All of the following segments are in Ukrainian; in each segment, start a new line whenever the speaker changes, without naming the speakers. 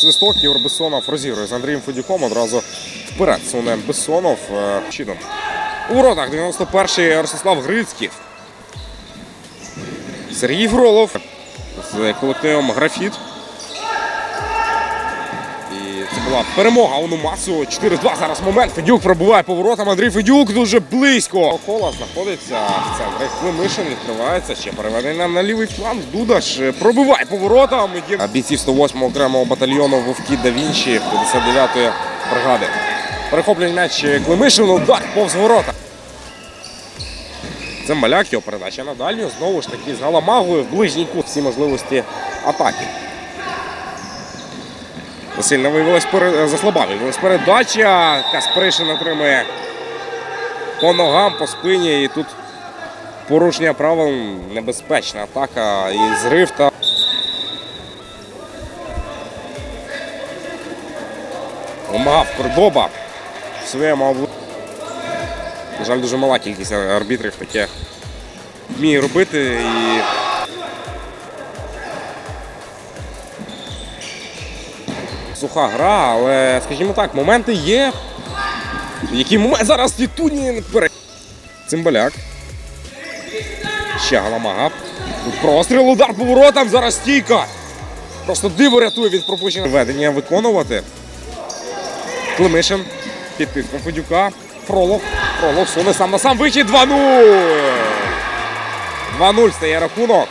свисток. Ігор Бессонов розігрує з Андрієм Федюком. Одразу вперед суне Бессонов. Е, Чином. У воротах 91-й Ростислав Грицький. Сергій Фролов з колективом Графіт. І це була перемога Онумасу. 4-2 зараз момент. Федюк пробуває поворотом. Андрій Федюк дуже близько. Кола знаходиться в центрі. Климишин відкривається. Ще переведення на лівий фланг. Дудаш е, пробиває поворотом. Є Бійці 108 окремого батальйону Вовки да Вінчі 59-ї бригади. Перехоплює м'яч Климишин. Удар повз ворота. Це маляк, його передача на дальню. Знову ж таки з Галамагою в ближній кут всі можливості атаки. Сильно виявилась пере... заслаба виявилась передача. Каспришин отримує по ногам, по спині. І тут порушення правил небезпечна атака і зрив та. Вимагав Кордоба в своєму на жаль, дуже мала кількість арбітрів таке вміє робити Суха гра, але, скажімо так, моменти є. Який момент зараз Тітунін пере... Цимбаляк. Ще Галамага. Тут простріл, удар по воротам, зараз стійка. Просто диво рятує від пропущеного ведення виконувати. Климишин під тиском Федюка. Фролов. Фролов суне сам на сам вихід 2-0. 2-0 стає рахунок.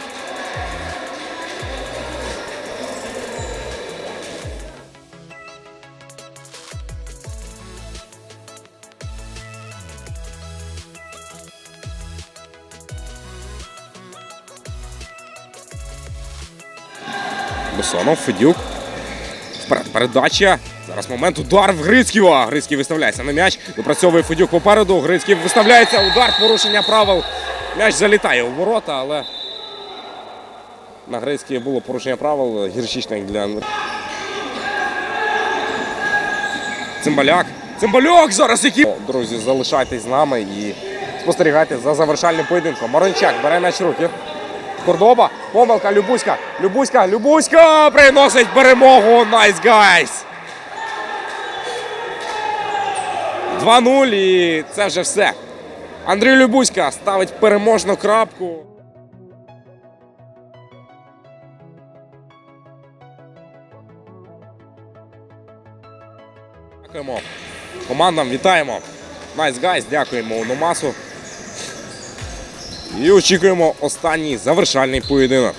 Бесонов, Федюк. Вперед передача. Зараз момент удар в Грицького. Грицький виставляється на м'яч. Допрацьовує Федюк попереду. Грицький виставляється. Удар, порушення правил. М'яч залітає у ворота, але на Грицькій було порушення правил гірчичне для Цимбаляк. Цимбаляк зараз який. Друзі, залишайтесь з нами і спостерігайте за завершальним поєдинком. Марончак бере м'яч руки. Кордоба, помилка, Любуська, Любуська, Любуська приносить перемогу. Найс гайс! 2-0 і це вже все. Андрій Любуська ставить переможну крапку. Дякуємо. Командам вітаємо. Найс гайс, дякуємо Ономасу. І очікуємо останній завершальний поєдинок.